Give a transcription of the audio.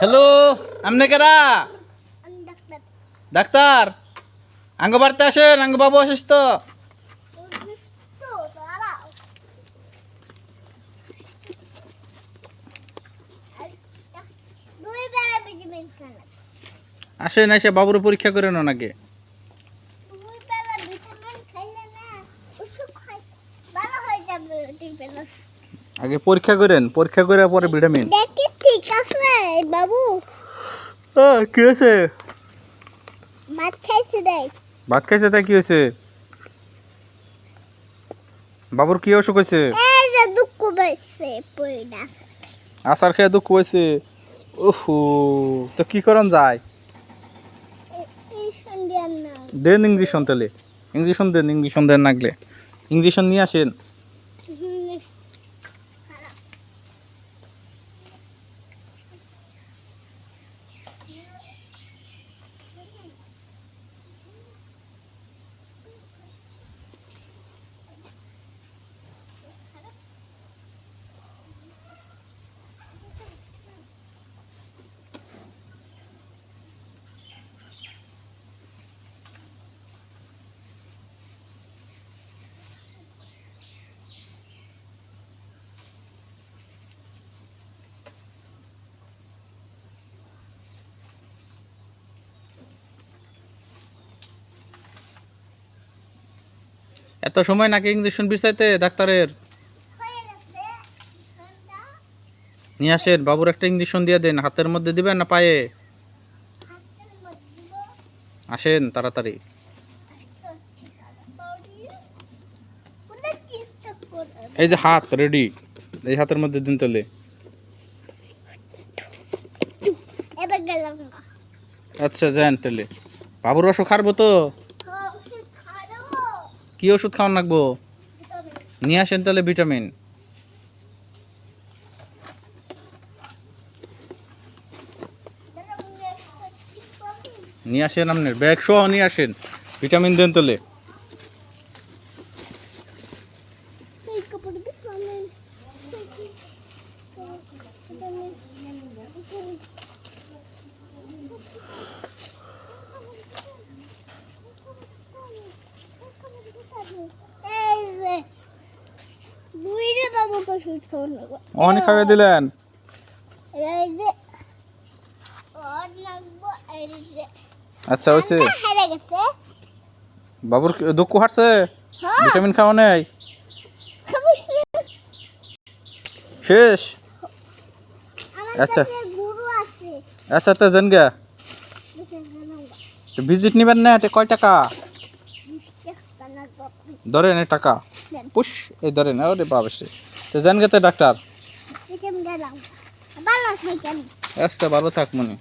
Hello আমনে কেরা doctor আঙ্গ বাড়িতে আসেন আঙ্গ বাবু অসুস্থ আসেন এসে বাবুর পরীক্ষা করে নেন আগে ভিটামিন খাইলে না ওষুধ খাই ভালো হয়ে যাবে আগে পরীক্ষা করেন পরীক্ষা করে পরে ভিটামিন। দেখি ঠিক আছে বাবু। কি হয়েছে? মাছ খাইছে দেখ। ভাত খাইছে তাই কি হয়েছে? বাবুর কি অসুখ হয়েছে? দুঃখ পয়ডা আসার খেয়ে দুঃখ হয়েছে ওহো তো কি করন যায়? দেন ইঞ্জেকশন তাহলে। ইঞ্জেকশন দেন ইঞ্জেকশন দেন নাগলে ইঞ্জেকশন নিয়ে আসেন। এত সময় নাকি ইঞ্জেকশন বিছাইতে ডাক্তারের? নিয়ে আসেন বাবুর একটা ইঞ্জেকশন দিয়ে দেন হাতের মধ্যে দিবেন না পায়ে? আসেন তাড়াতাড়ি। এই যে হাত রেডি এই হাতের মধ্যে দিন না। আচ্ছা যান তাহলে। বাবুর ওষুধ খাব তো? কি ওষুধ খাওয়ান লাগবো? নিয়ে আসেন তাহলে ভিটামিন। নিয়ে আসেন আপনার ব্যাগ সহ নিয়ে আসেন। ভিটামিন দেন তাহলে। বাবুকে খাওয়ানো অনেক খাইয়ে দিলেন? এই যে আচ্ছা ঠান্ডা বাবুর দুঃখ হাঁটছে হ্যাঁ। ভিটামিন খাওয়া নেই? শেষ? আচ্ছা। আচ্ছা তো জান গা ভিজিট নিবেন না কয় টাকা? ধরেন টাকা। দেন। এই এই ধরেন ওরে বাবা সে তো জান গেতে ডাক্তার। আচ্ছা ভালো থাক মনে।